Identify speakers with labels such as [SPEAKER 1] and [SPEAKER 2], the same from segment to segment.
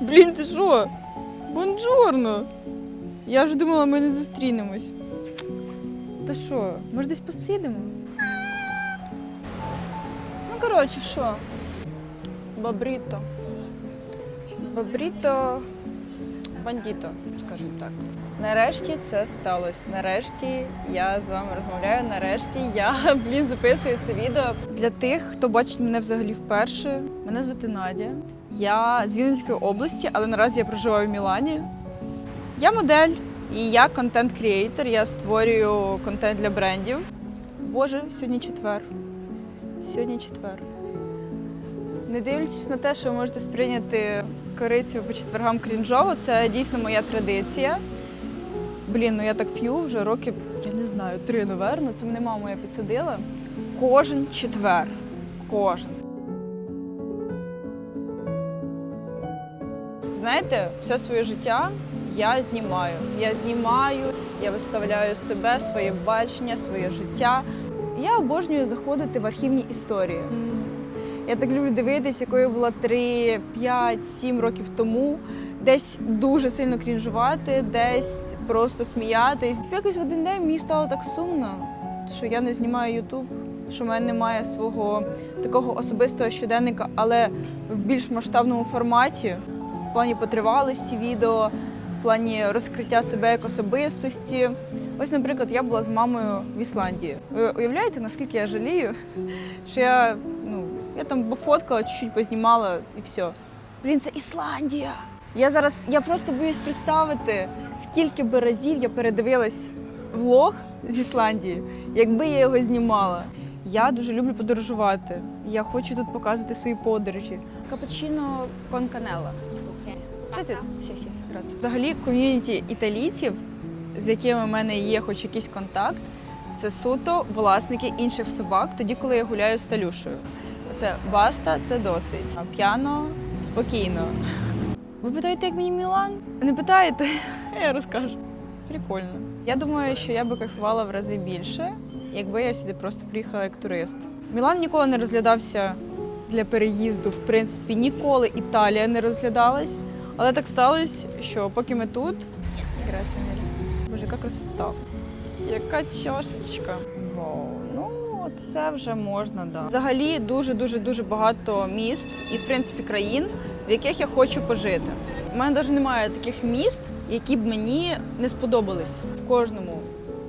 [SPEAKER 1] Блін, ти що? Бонджорно! Я вже думала, ми не зустрінемось. То що, може десь посидимо? Ну, коротше, що? Бабріто. Бабріто бандіто, скажімо так. Нарешті це сталося. Нарешті я з вами розмовляю. Нарешті я, блін, записую це відео. Для тих, хто бачить мене взагалі вперше. Мене звати Надя. Я з Вінницької області, але наразі я проживаю в Мілані. Я модель і я контент-кріейтор. Я створюю контент для брендів. Боже, сьогодні четвер. Сьогодні четвер. Не дивлячись на те, що ви можете сприйняти корицю по четвергам крінжово, це дійсно моя традиція. Блін, ну я так п'ю вже років, я не знаю, три, напевно. Це мене мама моя підсадила. Кожен четвер. Кожен. Знаєте, все своє життя я знімаю. Я знімаю, я виставляю себе, своє бачення, своє життя. Я обожнюю заходити в архівні історії. Я так люблю дивитись, якою була 3, 5, 7 років тому. Десь дуже сильно крінжувати, десь просто сміятись. Якось в один день мені стало так сумно, що я не знімаю Ютуб, що в мене немає свого такого особистого щоденника, але в більш масштабному форматі, в плані потривалості відео, в плані розкриття себе як особистості. Ось, наприклад, я була з мамою в Ісландії. Ви уявляєте, наскільки я жалію, що я, ну, я там пофоткала, чуть-чуть познімала і все. Блін, це Ісландія. Я зараз, я просто боюсь представити, скільки би разів я передивилась влог з Ісландії, якби я його знімала. Я дуже люблю подорожувати. Я хочу тут показувати свої подорожі. Капучино кон Взагалі, ком'юніті італійців, з якими в мене є хоч якийсь контакт, це суто власники інших собак, тоді, коли я гуляю з Талюшею. Це баста, це досить. П'яно, спокійно. Ви питаєте, як мені Мілан? Не питаєте? Я розкажу. Прикольно. Я думаю, що я би кайфувала в рази більше, якби я сюди просто приїхала як турист. Мілан ніколи не розглядався для переїзду. В принципі, ніколи Італія не розглядалась. Але так сталося, що поки ми тут. Грація. Боже, яка красота. Яка чашечка. Вау. Ну, це вже можна, да. Взагалі дуже дуже дуже багато міст і, в принципі, країн, в яких я хочу пожити. У мене навіть немає таких міст, які б мені не сподобались. В кожному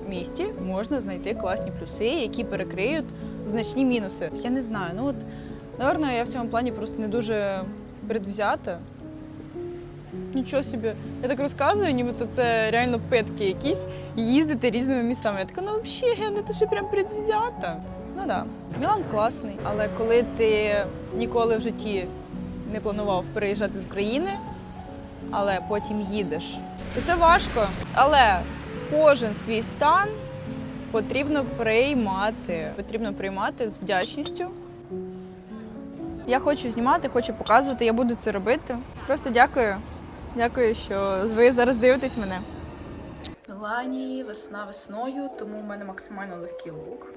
[SPEAKER 1] місті можна знайти класні плюси, які перекриють значні мінуси. Я не знаю. Ну от, напевно, я в цьому плані просто не дуже предвзята. Нічого собі. Я так розказую, нібито це реально питки якісь їздити різними містами. Я така, ну взагалі, я не що прям предвзята. Ну так, да. Мілан класний, але коли ти ніколи в житті не планував переїжджати з України, але потім їдеш, то це важко. Але кожен свій стан потрібно приймати. Потрібно приймати з вдячністю. Я хочу знімати, хочу показувати, я буду це робити. Просто дякую. Дякую, що ви зараз дивитесь мене. Мілані, весна весною, тому в мене максимально легкий лук.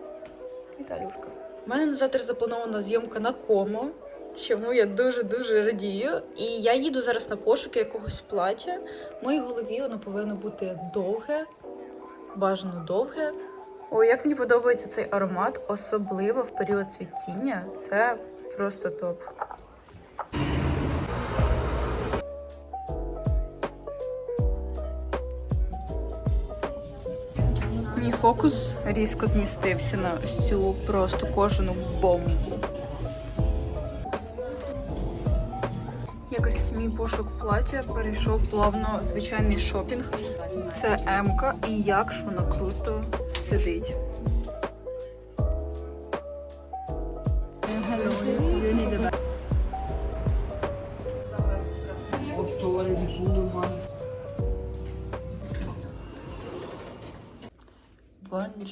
[SPEAKER 1] Віталюшка. У мене на завтра запланована зйомка на комо, чому я дуже-дуже радію. І я їду зараз на пошуки якогось плаття. В моїй голові воно повинно бути довге, бажано довге. Ой, як мені подобається цей аромат, особливо в період цвітіння. Це просто топ. Фокус різко змістився на ось цю просто кожану бомбу. Якось мій пошук плаття перейшов плавно звичайний шопінг. Це М-ка, і як ж вона круто сидить.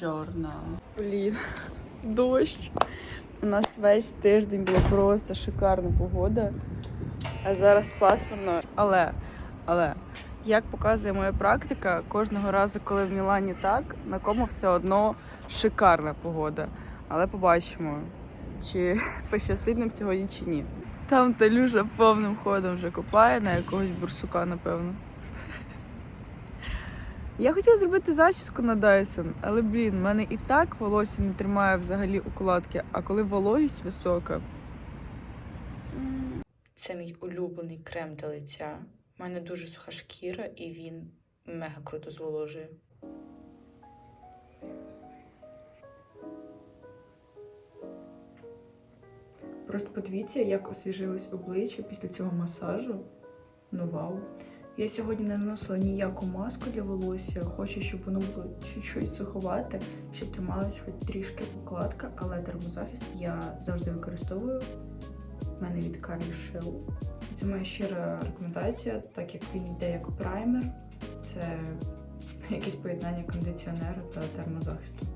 [SPEAKER 1] Бонджорно. Блін, дощ. У нас весь тиждень була просто шикарна погода. А зараз пасмурно. Але, але, як показує моя практика, кожного разу, коли в Мілані так, на кому все одно шикарна погода. Але побачимо, чи пощастить нам сьогодні чи ні. Там Талюша повним ходом вже копає на якогось бурсука, напевно. Я хотіла зробити зачіску на Dyson, але блін, в мене і так волосся не тримає взагалі укладки, а коли вологість висока.
[SPEAKER 2] Це мій улюблений крем для лиця. У мене дуже суха шкіра і він мега круто зволожує.
[SPEAKER 1] Просто подивіться, як освіжилось обличчя після цього масажу. Ну вау. Я сьогодні не наносила ніяку маску для волосся. Хочу, щоб воно було чуть-чуть суховате, щоб трималась хоч трішки укладка, але термозахист я завжди використовую. У мене від Carly Shell. Це моя щира рекомендація, так як він йде як праймер. Це якесь поєднання кондиціонера та термозахисту.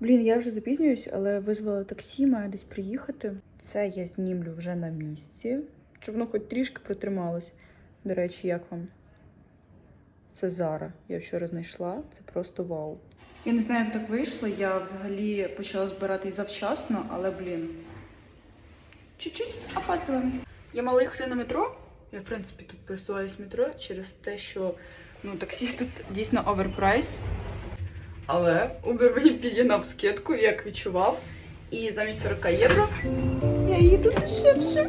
[SPEAKER 1] Блін, я вже запізнююсь, але визвала таксі, маю десь приїхати. Це я знімлю вже на місці, щоб воно хоч трішки протрималось. До речі, як вам? Це Зара. Я вчора знайшла. Це просто вау. Я не знаю, як так вийшло. Я взагалі почала збиратись завчасно, але блін. Чуть-чуть опаздила. Я мала їхати на метро. Я, в принципі, тут пересуваюсь в метро через те, що ну, таксі тут дійсно оверпрайс. Але Uber мені підігнав скидку, як відчував. І замість 40 євро я їду дешевше.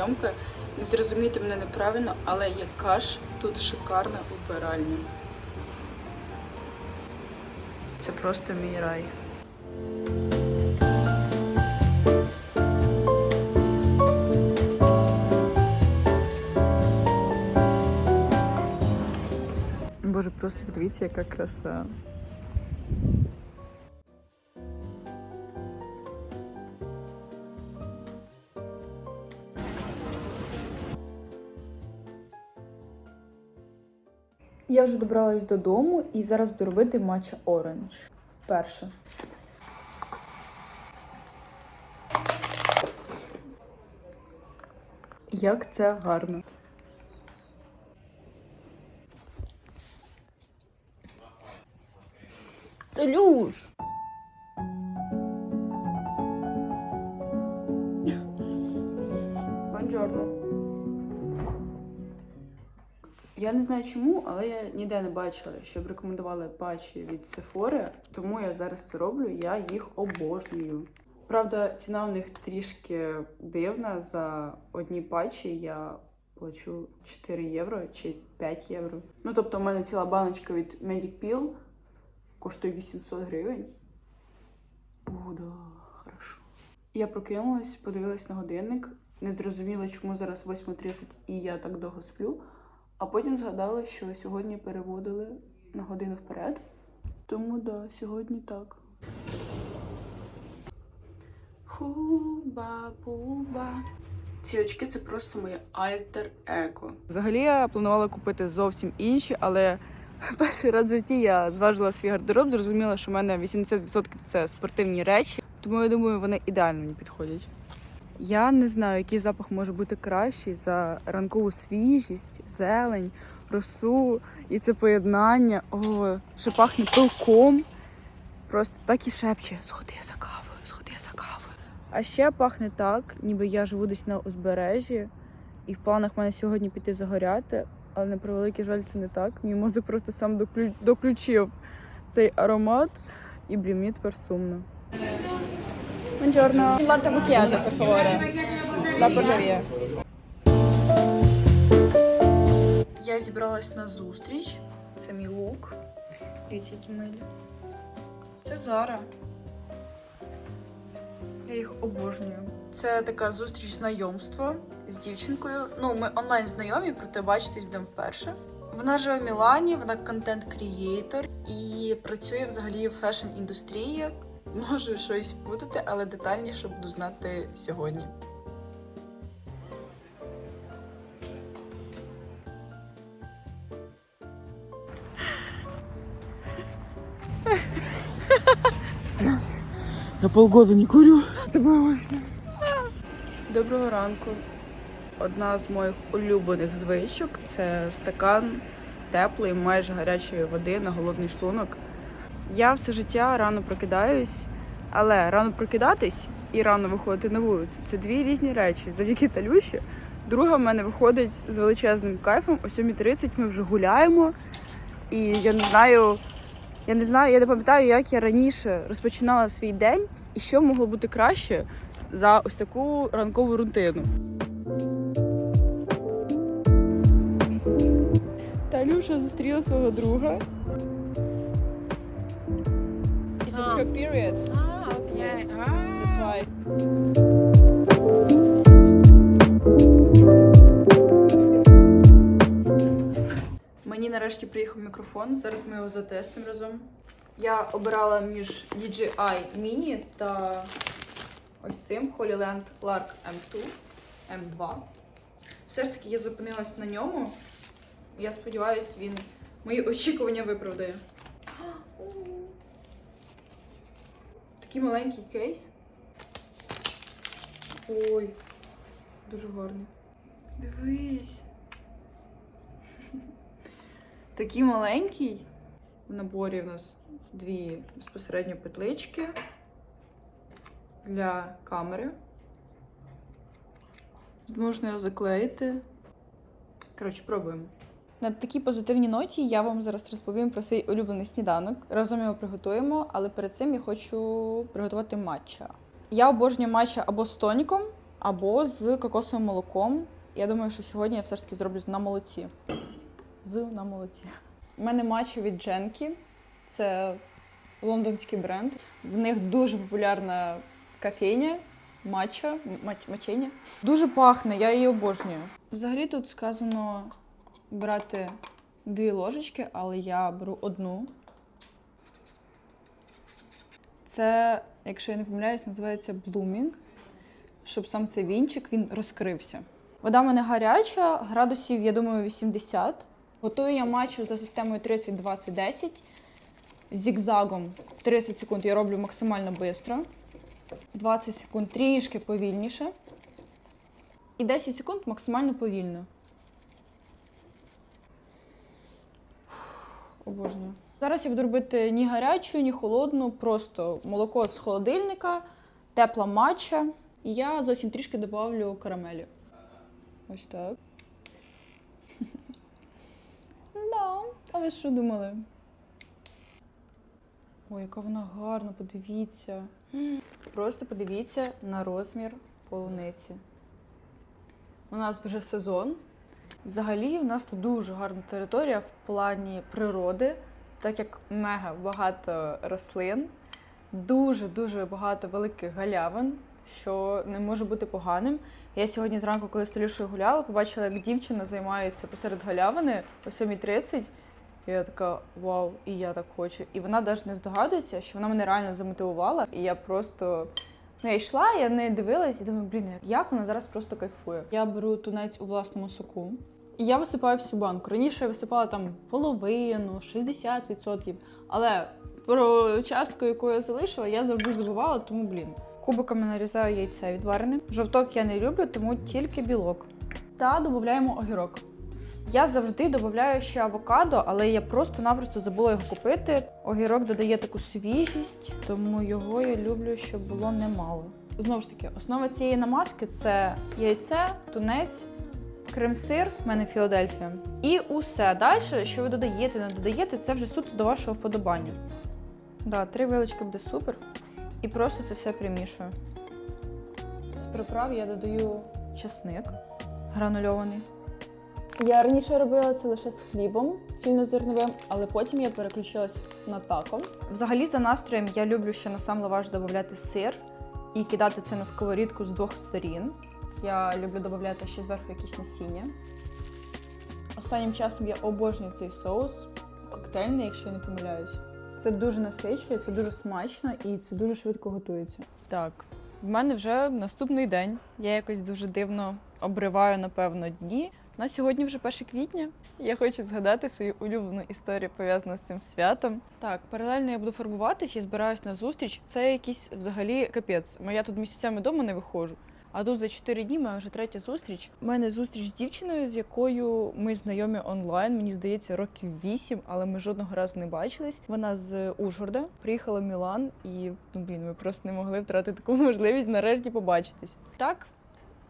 [SPEAKER 1] Зйомка. Не зрозумійте мене неправильно, але яка ж тут шикарна убиральня. Це просто мій рай. Боже, просто подивіться, яка краса. Я вже добралась додому і зараз буду робити матча оранж. Вперше. Як це гарно. Талюш! Бонджорно. Я не знаю чому, але я ніде не бачила, щоб рекомендували патчі від Sephora, тому я зараз це роблю, я їх обожнюю. Правда, ціна у них трішки дивна. За одні патчі я плачу 4 євро чи 5 євро. Ну, тобто, у мене ціла баночка від Medic Peel коштує 800 гривень. О, да, хорошо. Я прокинулась, подивилась на годинник, не зрозуміла, чому зараз 8.30 і я так довго сплю. А потім згадала, що сьогодні переводили на годину вперед. Тому да, сьогодні так. Хуба-буба. Ці очки це просто моє альтер-еко. Взагалі я планувала купити зовсім інші, але перший раз в житті я зважила свій гардероб, зрозуміла, що в мене 80% це спортивні речі, тому я думаю, вони ідеально мені підходять. Я не знаю, який запах може бути кращий за ранкову свіжість, зелень, росу і це поєднання. О, ще пахне пилком. Просто так і шепче: сходи за кавою, сходи за кавою. А ще пахне так, ніби я живу десь на узбережжі, і в планах мене сьогодні піти загоряти, але на превеликий жаль, це не так. Мій мозок просто сам доклю- доключив цей аромат, і блін, мені тепер сумно. Buongiorno.
[SPEAKER 3] Latte macchiato, per favore. La porteria.
[SPEAKER 1] Я зібралась на зустріч. Це мій лук. Дивіться, які милі. Це Зара. Я їх обожнюю.
[SPEAKER 4] Це така зустріч знайомства з дівчинкою. Ну, ми онлайн знайомі, проте бачитись будемо вперше. Вона живе в Мілані, вона контент-крієйтор і працює взагалі в фешн-індустрії. Можу щось путати, але детальніше буду знати сьогодні.
[SPEAKER 5] Я полгода не курю. Это было.
[SPEAKER 4] Доброго ранку. Одна з моїх улюблених звичок це стакан теплої, майже гарячої води на голодний шлунок. Я все життя рано прокидаюсь, але рано прокидатись і рано виходити на вулицю це дві різні речі. Завдяки Талюші. Друга в мене виходить з величезним кайфом. О 7.30 ми вже гуляємо. І я не знаю, я не знаю, я не пам'ятаю, як я раніше розпочинала свій день і що могло бути краще за ось таку ранкову рутину. Талюша зустріла свого друга. It's a her period.
[SPEAKER 6] А, окей.
[SPEAKER 4] Yes. That's why. Мені нарешті приїхав мікрофон. Зараз ми його затестимо разом. Я обирала між DJI Mini та ось цим Holyland Lark M2 M2. Все ж таки я зупинилась на ньому. Я сподіваюся, він мої очікування виправдає. Такий маленький кейс. Ой, дуже гарний. Дивись. Такий маленький. В наборі в нас дві безпосередньо петлички для камери. Можна його заклеїти. Коротше, пробуємо.
[SPEAKER 1] На такій позитивній ноті я вам зараз розповім про свій улюблений сніданок. Разом його приготуємо, але перед цим я хочу приготувати матча. Я обожнюю матча або з тоніком, або з кокосовим молоком. Я думаю, що сьогодні я все ж таки зроблю на молоці. З на молоці. У мене матча від Дженкі. Це лондонський бренд. В них дуже популярна кофейня. Матча, мач, маченя. Дуже пахне, я її обожнюю. Взагалі тут сказано брати дві ложечки, але я беру одну. Це, якщо я не помиляюсь, називається блумінг. Щоб сам цей вінчик він розкрився. Вода в мене гаряча, градусів, я думаю, 80. Готую я матчу за системою 30-20-10. Зігзагом 30 секунд я роблю максимально швидко. 20 секунд трішки повільніше. І 10 секунд максимально повільно. Обожнюю. Зараз я буду робити ні гарячу, ні холодну, просто молоко з холодильника, тепла матча. І я зовсім трішки додавлю карамелі. Ось так. Да, а ви що думали? Ой, яка вона гарна, подивіться. Просто подивіться на розмір полуниці. У нас вже сезон. Взагалі, в нас тут дуже гарна територія в плані природи, так як мега багато рослин, дуже-дуже багато великих галявин, що не може бути поганим. Я сьогодні зранку, коли з Толюшою гуляла, побачила, як дівчина займається посеред галявини о 7.30. І я така вау, і я так хочу. І вона навіть не здогадується, що вона мене реально замотивувала. І я просто ну я йшла, я не дивилась і думаю, блін, як вона зараз просто кайфує. Я беру тунець у власному соку. І я висипаю всю банку. Раніше я висипала там половину, 60%. Але про частку, яку я залишила, я завжди забувала, тому блін. Кубиками нарізаю яйце відварене. Жовток я не люблю, тому тільки білок. Та додаємо огірок. Я завжди додаю ще авокадо, але я просто-напросто забула його купити. Огірок додає таку свіжість, тому його я люблю, щоб було немало. Знову ж таки, основа цієї намазки це яйце, тунець, крем-сир, в мене Філадельфія. І усе. Далі, що ви додаєте, не додаєте, це вже суто до вашого вподобання. Да, три вилочки буде супер. І просто це все примішую. З приправ я додаю часник гранульований. Я раніше робила це лише з хлібом цільнозерновим, але потім я переключилась на тако. Взагалі, за настроєм я люблю ще на сам лаваш додати сир і кидати це на сковорідку з двох сторін. Я люблю додати ще зверху якісь насіння. Останнім часом я обожнюю цей соус, коктейльний, якщо я не помиляюсь. Це дуже насичує, це дуже смачно і це дуже швидко готується. Так, в мене вже наступний день. Я якось дуже дивно обриваю, напевно, дні. На сьогодні вже 1 квітня. Я хочу згадати свою улюблену історію пов'язану з цим святом. Так, паралельно я буду фарбуватись, я збираюсь на зустріч. Це якийсь взагалі капець. Я тут місяцями вдома не виходжу. А тут за 4 дні моя вже третя зустріч. У мене зустріч з дівчиною, з якою ми знайомі онлайн. Мені здається, років 8, але ми жодного разу не бачились. Вона з Ужгорода приїхала в Мілан, і ну блін, ми просто не могли втратити таку можливість нарешті побачитись. Так.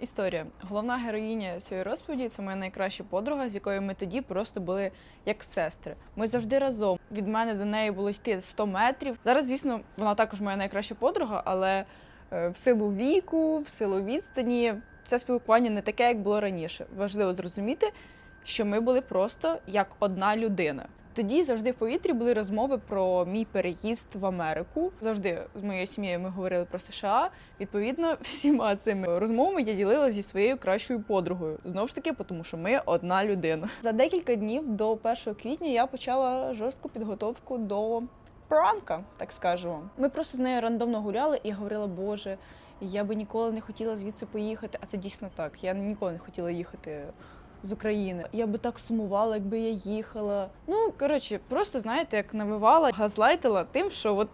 [SPEAKER 1] Історія. Головна героїня цієї розповіді це моя найкраща подруга, з якою ми тоді просто були як сестри. Ми завжди разом. Від мене до неї було йти 100 метрів. Зараз, звісно, вона також моя найкраща подруга, але е, в силу віку, в силу відстані, це спілкування не таке, як було раніше. Важливо зрозуміти, що ми були просто як одна людина. Тоді завжди в повітрі були розмови про мій переїзд в Америку. Завжди з моєю сім'єю ми говорили про США. Відповідно, всіма цими розмовами я ділила зі своєю кращою подругою. Знову ж таки, тому що ми одна людина. За декілька днів до 1 квітня я почала жорстку підготовку до пранка, так скажемо. Ми просто з нею рандомно гуляли і говорила, Боже, я би ніколи не хотіла звідси поїхати. А це дійсно так. Я ніколи не хотіла їхати з України. Я би так сумувала, якби я їхала. Ну коротше, просто знаєте, як навивала, газлайтила тим, що от.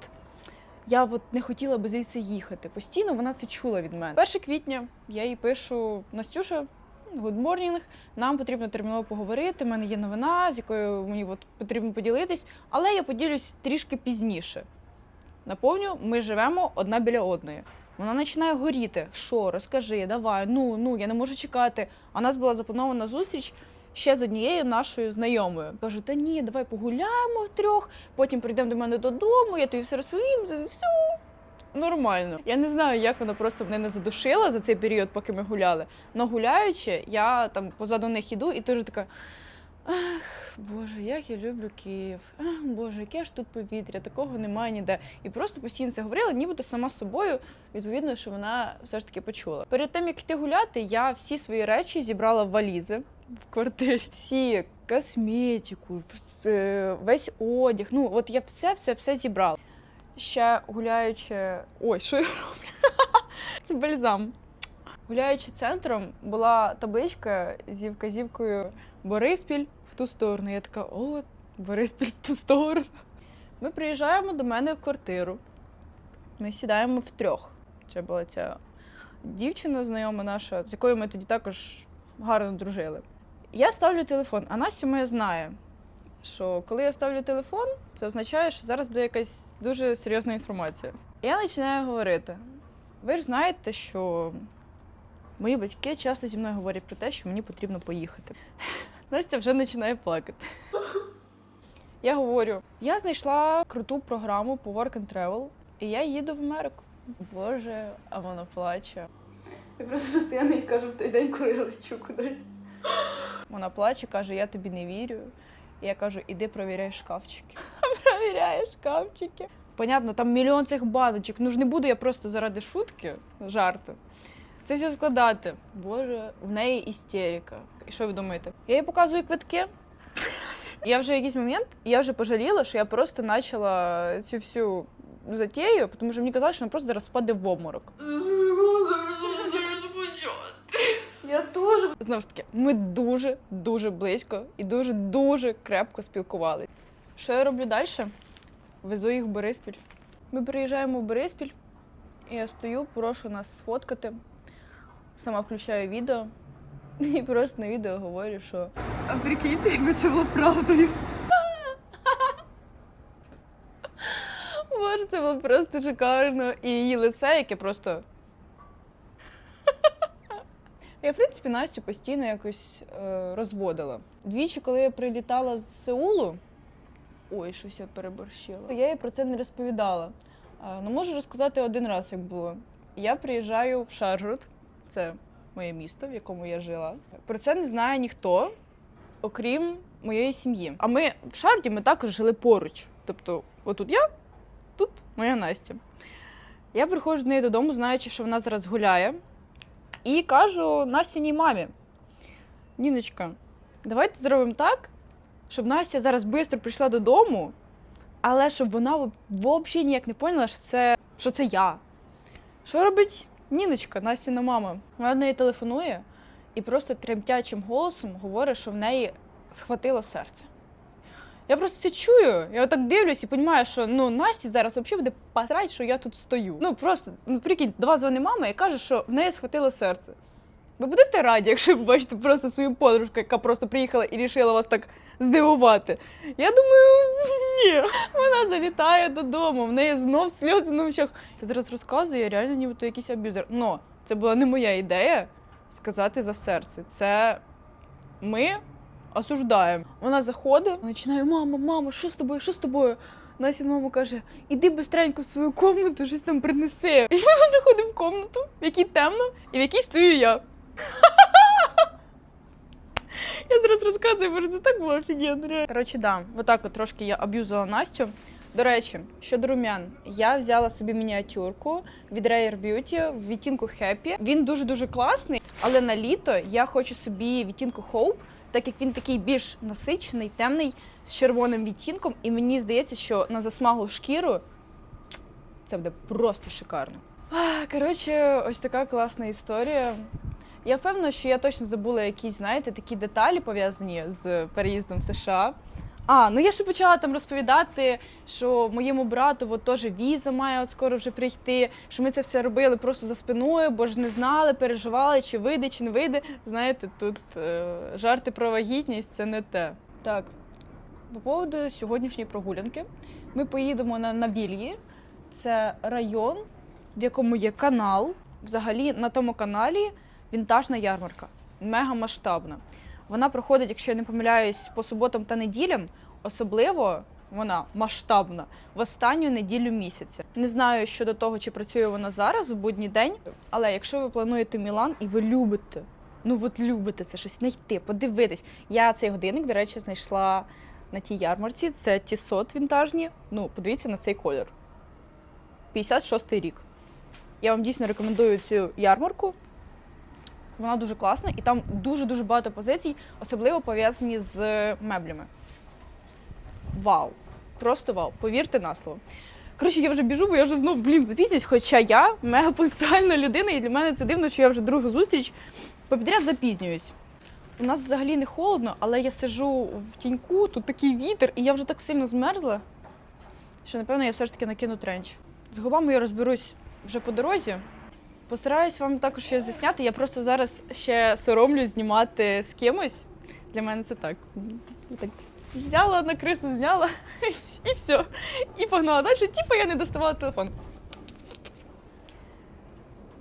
[SPEAKER 1] Я от не хотіла би звідси їхати. Постійно вона це чула від мене. 1 квітня я їй пишу Настюша, good morning, нам потрібно терміново поговорити. У мене є новина, з якою мені от потрібно поділитись, але я поділюсь трішки пізніше. Наповню, ми живемо одна біля одної. Вона починає горіти. Що, розкажи, давай, ну, ну, я не можу чекати. А у нас була запланована зустріч ще з однією нашою знайомою. Кажу, та ні, давай погуляємо втрьох, потім прийдемо до мене додому, я тобі все розповім, все нормально. Я не знаю, як вона просто мене не задушила за цей період, поки ми гуляли. Но гуляючи, я там позаду них іду і теж така. Ах, Боже, як я люблю Київ. Ах, Боже, яке ж тут повітря, такого немає ніде. І просто постійно це говорила, нібито сама собою, відповідно, що вона все ж таки почула. Перед тим як йти гуляти, я всі свої речі зібрала в валізи в квартирі. Всі косметику, весь одяг. Ну, от я все, все, все зібрала. Ще гуляючи. Ой, що я роблю? Це бальзам. Гуляючи центром, була табличка зі вказівкою Бориспіль в ту сторону. Я така, о, Бориспіль в ту сторону. Ми приїжджаємо до мене в квартиру. Ми сідаємо втрьох. Це була ця дівчина знайома наша, з якою ми тоді також гарно дружили. Я ставлю телефон, а Настя моя знає, що коли я ставлю телефон, це означає, що зараз буде якась дуже серйозна інформація. Я починаю говорити. Ви ж знаєте, що мої батьки часто зі мною говорять про те, що мені потрібно поїхати. Настя вже починає плакати. Я говорю: я знайшла круту програму по Work and Travel, і я їду в Америку. Боже, а вона плаче. Я просто постійно їй кажу в той день, коли я лечу кудись. Вона плаче, каже, я тобі не вірю. І я кажу, іди провіряй шкафчики. Провіряє шкафчики. Понятно, там мільйон цих баночок. Ну ж не буду я просто заради шутки, жарту. Це все складати. Боже, в неї істерика. І що ви думаєте? Я їй показую квитки. Я вже в якийсь момент, я вже пожаліла, що я просто почала цю всю затею, тому що мені казали, що вона просто зараз впаде в обморок. Я теж. Знову ж таки, ми дуже дуже близько і дуже дуже крепко спілкувалися. Що я роблю далі? Везу їх в Бориспіль. Ми приїжджаємо в Бориспіль, і я стою, прошу нас сфоткати. Сама включаю відео і просто на відео говорю, що
[SPEAKER 4] А прикиньте, якби це було правдою.
[SPEAKER 1] Боже, це було просто шикарно. І її лице, яке просто. Я, в принципі, Настю постійно якось е, розводила. Двічі, коли я прилітала з Сеулу, ой, щось я переборщила. Я їй про це не розповідала. Е, ну, можу розказати один раз, як було. Я приїжджаю в Шаргород, це моє місто, в якому я жила. Про це не знає ніхто, окрім моєї сім'ї. А ми в Шарді ми також жили поруч. Тобто, отут я, тут моя Настя. Я приходжу до неї додому, знаючи, що вона зараз гуляє, і кажу Настіній мамі: Ніночка, давайте зробимо так, щоб Настя зараз швидко прийшла додому, але щоб вона взагалі ніяк не поняла, що це, що це я. Що робить Ніночка, Настіна мама? Вона до неї телефонує і просто тремтячим голосом говорить, що в неї схватило серце. Я просто це чую. Я отак дивлюсь і розумію, що ну Насті зараз взагалі буде потрать, що я тут стою. Ну просто ну прикинь, до вас мама і каже, що в неї схватило серце. Ви будете раді, якщо ви бачите просто свою подружку, яка просто приїхала і рішила вас так здивувати. Я думаю, ні. Вона залітає додому, в неї знов сльози на очах. Я зараз розказую, я реально ніби то якийсь аб'юзер. Но це була не моя ідея сказати за серце. Це ми осуждаємо. Вона заходить, починає: мама, мама, що з тобою? Що з тобою? Настя мама каже: іди бистренько в свою комнату, щось там принеси. І вона заходить в комнату, в якій темно, і в якій стою я. Я зараз розказую, бо це так було офігенно. Коротше, да, отак от трошки я аб'юзила Настю. До речі, щодо румян, я взяла собі мініатюрку від Rare Beauty в відтінку Happy. Він дуже-дуже класний, але на літо я хочу собі відтінку Hope, так як він такий більш насичений, темний, з червоним відтінком, і мені здається, що на засмаглу шкіру це буде просто шикарно. Коротше, ось така класна історія. Я впевнена, що я точно забула якісь, знаєте, такі деталі пов'язані з переїздом в США. А, ну я ще почала там розповідати, що моєму брату от теж віза має от скоро вже прийти, що ми це все робили просто за спиною, бо ж не знали, переживали, чи вийде, чи не вийде. Знаєте, тут е, жарти про вагітність це не те. Так, по поводу сьогоднішньої прогулянки. Ми поїдемо на Навільї. Це район, в якому є канал. Взагалі на тому каналі вінтажна ярмарка, мега масштабна. Вона проходить, якщо я не помиляюсь, по суботам та неділям. Особливо вона масштабна в останню неділю місяця. Не знаю щодо того, чи працює вона зараз у будній день, але якщо ви плануєте Мілан і ви любите, ну от любите це щось знайти, подивитись. Я цей годинник, до речі, знайшла на тій ярмарці. Це Тісот вінтажні. Ну, подивіться на цей колір. 56-й рік. Я вам дійсно рекомендую цю ярмарку. Вона дуже класна, і там дуже-дуже багато позицій, особливо пов'язані з меблями. Вау! Просто вау! Повірте на слово. Коротше, я вже біжу, бо я вже знов, блін, запізнююсь, хоча я мега пунктуальна людина, і для мене це дивно, що я вже другу зустріч попідряд запізнююсь. У нас взагалі не холодно, але я сижу в тіньку, тут такий вітер, і я вже так сильно змерзла, що, напевно, я все ж таки накину тренч. З губами я розберусь вже по дорозі. Постараюсь вам також щось засняти. Я просто зараз ще соромлюсь знімати з кимось. Для мене це так. так взяла на крису, зняла і все. І погнала далі. Типу я не доставала телефон.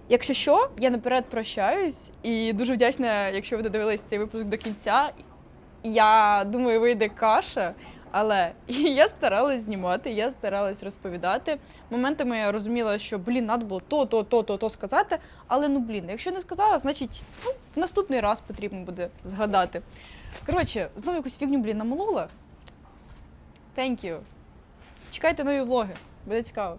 [SPEAKER 1] Якщо що, я наперед прощаюсь і дуже вдячна, якщо ви додивились цей випуск до кінця. Я думаю, вийде каша. Але я старалась знімати, я старалась розповідати. Моментами я розуміла, що блін, треба було то, то, то, то, то сказати. Але ну блін, якщо не сказала, значить ну, наступний раз потрібно буде згадати. Коротше, знову якусь фігню, блін, намолола. Thank you. Чекайте нові влоги, буде цікаво.